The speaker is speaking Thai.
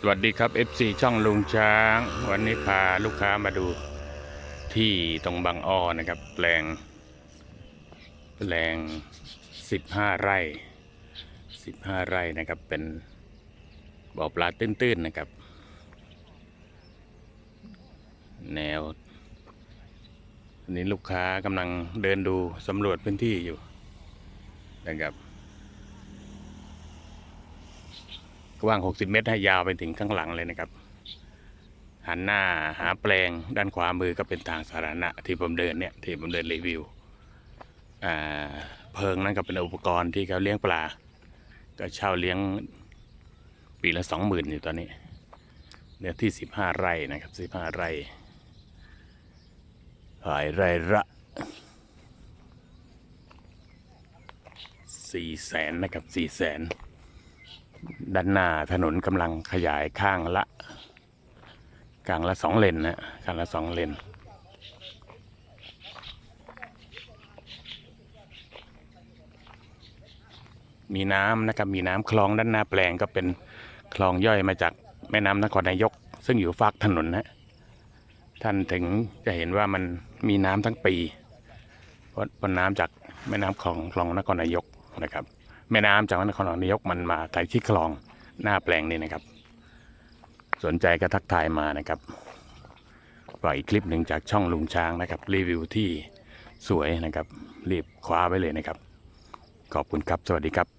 สวัสดีครับ FC ช่องลุงช้าง วันนี้พาลูกค้ามาดูที่ตรงบางอ้อนะครับแปลงแปลง 15 ไร่ 15 ไร่นะครับเป็นบ่อปลาตื้นๆนะครับ แนวนนี้ลูกค้ากำลังเดินดูสำรวจพื้นที่อยู่นะครับ ก ว้าง 60 เมตร ให้ยาวไปถึงข้างหลังเลยนะครับ หันหน้าหาแปลงด้านขวามือก็เป็นทางสาธารณะที่ผมเดินเนี่ยที่ผมเดินรีวิวอ่าเพิงนั่นก็เป็นอุปกรณ์ที่เขาเลี้ยงปลา ก็เช่าเลี้ยงปีละสองหมื่นอยู่ตอนนี้เนื้อที่15ไร่นะครับ15ไร่หายไร่ละสี่แสนนะครับสี่แสน ด้านหน้าถนนกำลังขยายข้างละข้างละสองเลนนะข้างละสองเลนมีน้ำนะครับมีน้ำคลองด้านหน้าแปลงก็เป็นคลองย่อยมาจากแม่น้ำนครนายก ซึ่งอยู่ฝากถนนนะท่านถึงจะเห็นว่ามันมีน้ำทั้งปีเพราะเพราะน้ำจากแม่น้ำคลองคลองนครนายกนะครับ แม่น้ำจากนครนายกมันมาถ่ายที่คลองหน้าแปลงนี่นะครับ สนใจก็ทักทายมานะครับปล่อยคลิปหนึ่งจากช่องลุงช้างนะครับ รีวิวที่สวยนะครับ รีบคว้าไว้เลยนะครับ ขอบคุณครับ สวัสดีครับ